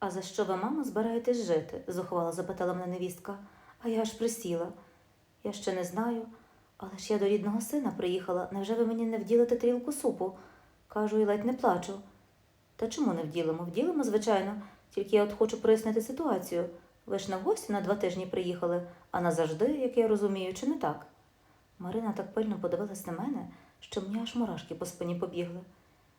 А за що ви, мамо, збираєтесь жити? зухвало запитала мене невістка. А я аж присіла. Я ще не знаю, але ж я до рідного сина приїхала. Невже ви мені не вділите тарілку супу? Кажу і ледь не плачу. Та чому не вділимо? Вділимо, звичайно, тільки я от хочу прояснити ситуацію. Ви ж в гості на два тижні приїхали, а назавжди, як я розумію, чи не так? Марина так пильно подивилась на мене, що мені аж мурашки по спині побігли.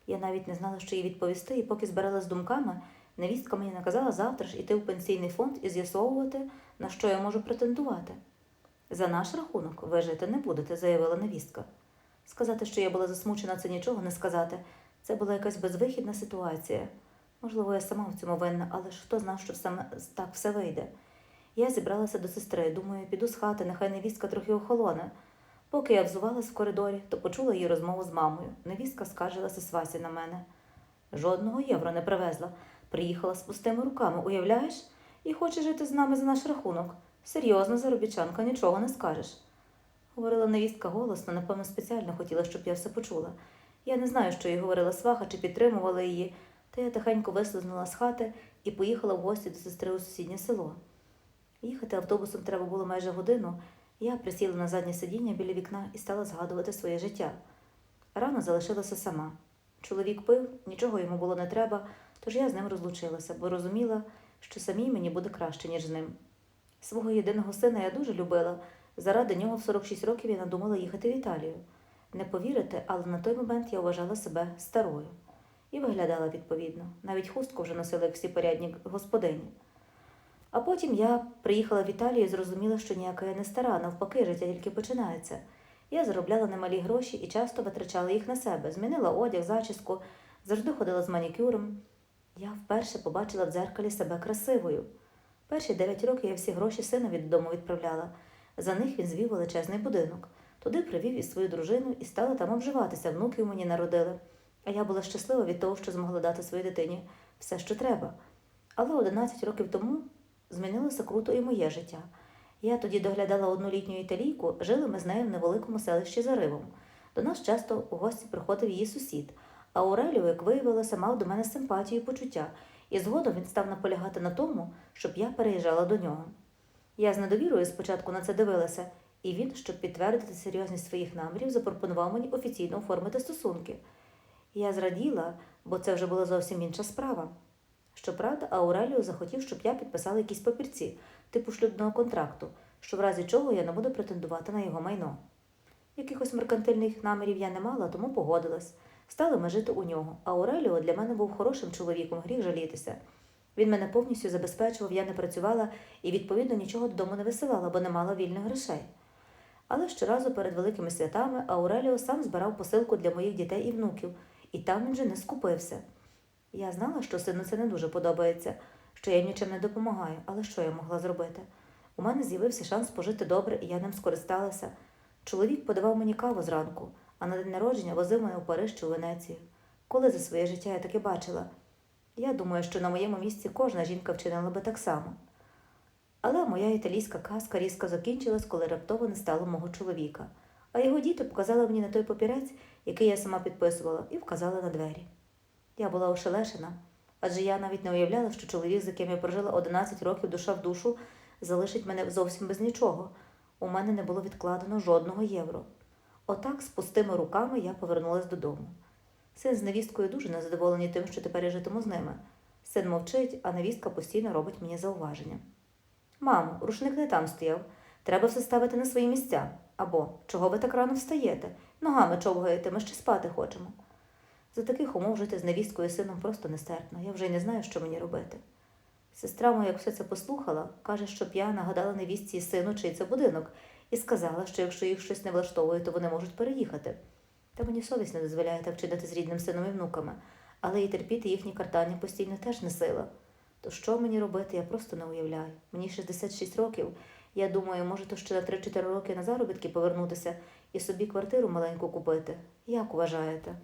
Я навіть не знала, що їй відповісти, і поки збиралась з думками, невістка мені наказала завтра ж іти в пенсійний фонд і з'ясовувати, на що я можу претендувати. За наш рахунок ви жити не будете, заявила невістка. Сказати, що я була засмучена, це нічого не сказати. Це була якась безвихідна ситуація. Можливо, я сама в цьому винна, але ж хто знав, що саме так все вийде. Я зібралася до сестри, думаю, піду з хати, нехай невістка трохи охолоне. Поки я взувалась в коридорі, то почула її розмову з мамою. Невістка скаржилася свасі на мене. Жодного євро не привезла. Приїхала з пустими руками, уявляєш? І хоче жити з нами за наш рахунок. Серйозно, заробітчанка, нічого не скажеш. Говорила невістка голосно, напевно, спеціально хотіла, щоб я все почула. Я не знаю, що їй говорила сваха чи підтримувала її, та я тихенько вислизнула з хати і поїхала в гості до сестри у сусіднє село. Їхати автобусом треба було майже годину. Я присіла на заднє сидіння біля вікна і стала згадувати своє життя. Рано залишилася сама. Чоловік пив, нічого йому було не треба, тож я з ним розлучилася, бо розуміла, що самій мені буде краще, ніж з ним. Свого єдиного сина я дуже любила. Заради нього в 46 років я надумала їхати в Італію. Не повірите, але на той момент я вважала себе старою і виглядала відповідно. Навіть хустку вже носила, як всі порядні господині. А потім я приїхала в Італію і зрозуміла, що ніяка я не стара, навпаки, життя тільки починається. Я заробляла немалі гроші і часто витрачала їх на себе. Змінила одяг, зачіску, завжди ходила з манікюром. Я вперше побачила в дзеркалі себе красивою. Перші дев'ять років я всі гроші синові додому відправляла. За них він звів величезний будинок. Туди привів і свою дружину і стала там обживатися, внуків мені народили. А я була щаслива від того, що змогла дати своїй дитині все, що треба. Але 11 років тому змінилося круто і моє життя. Я тоді доглядала одну літню італійку, жили ми з нею в невеликому селищі за Ривом. До нас часто у гості приходив її сусід, а Ауреліо, як виявилося, мав до мене симпатію і почуття, і згодом він став наполягати на тому, щоб я переїжджала до нього. Я з недовірою спочатку на це дивилася, і він, щоб підтвердити серйозність своїх намірів, запропонував мені офіційно оформити стосунки. Я зраділа, бо це вже була зовсім інша справа. Щоправда, Ауреліо захотів, щоб я підписала якісь папірці, типу шлюбного контракту, що в разі чого я не буду претендувати на його майно. Якихось меркантильних намірів я не мала, тому погодилась. Стали ми жити у нього, а Ауреліо для мене був хорошим чоловіком, гріх жалітися. Він мене повністю забезпечував, я не працювала і, відповідно, нічого додому не висилала, бо не мала вільних грошей. Але щоразу перед великими святами Ауреліо сам збирав посилку для моїх дітей і внуків, і там він же не скупився. Я знала, що сину це не дуже подобається, що я їм нічим не допомагаю, але що я могла зробити? У мене з'явився шанс пожити добре, і я ним скористалася. Чоловік подавав мені каву зранку, а на день народження возив мене у Париж чи Венецію. Коли за своє життя я таке бачила? Я думаю, що на моєму місці кожна жінка вчинила би так само. Але моя італійська казка різко закінчилась, коли раптово не стало мого чоловіка, а його діти показали мені на той папірець, який я сама підписувала, і вказали на двері. Я була ошелешена, адже я навіть не уявляла, що чоловік, з яким я прожила 11 років душа в душу, залишить мене зовсім без нічого. У мене не було відкладено жодного євро. Отак, з пустими руками, я повернулася додому. Син з невісткою дуже незадоволені тим, що тепер я житиму з ними. Син мовчить, а невістка постійно робить мені зауваження. Мамо, рушник не там стояв. Треба все ставити на свої місця. Або чого ви так рано встаєте? Ногами човгаєте, ми ще спати хочемо. За таких умов жити з невісткою і сином просто нестерпно. Я вже й не знаю, що мені робити. Сестра моя, як все це послухала, каже, щоб я нагадала невістці і сину, чий це будинок, і сказала, що якщо їх щось не влаштовує, то вони можуть переїхати. Та мені совість не дозволяє так вчинити з рідним сином і внуками, але і терпіти їхні картання постійно теж не сила. То що мені робити, я просто не уявляю. Мені 66 років. Я думаю, може, то ще на 3-4 роки на заробітки повернутися і собі квартиру маленьку купити. Як вважаєте?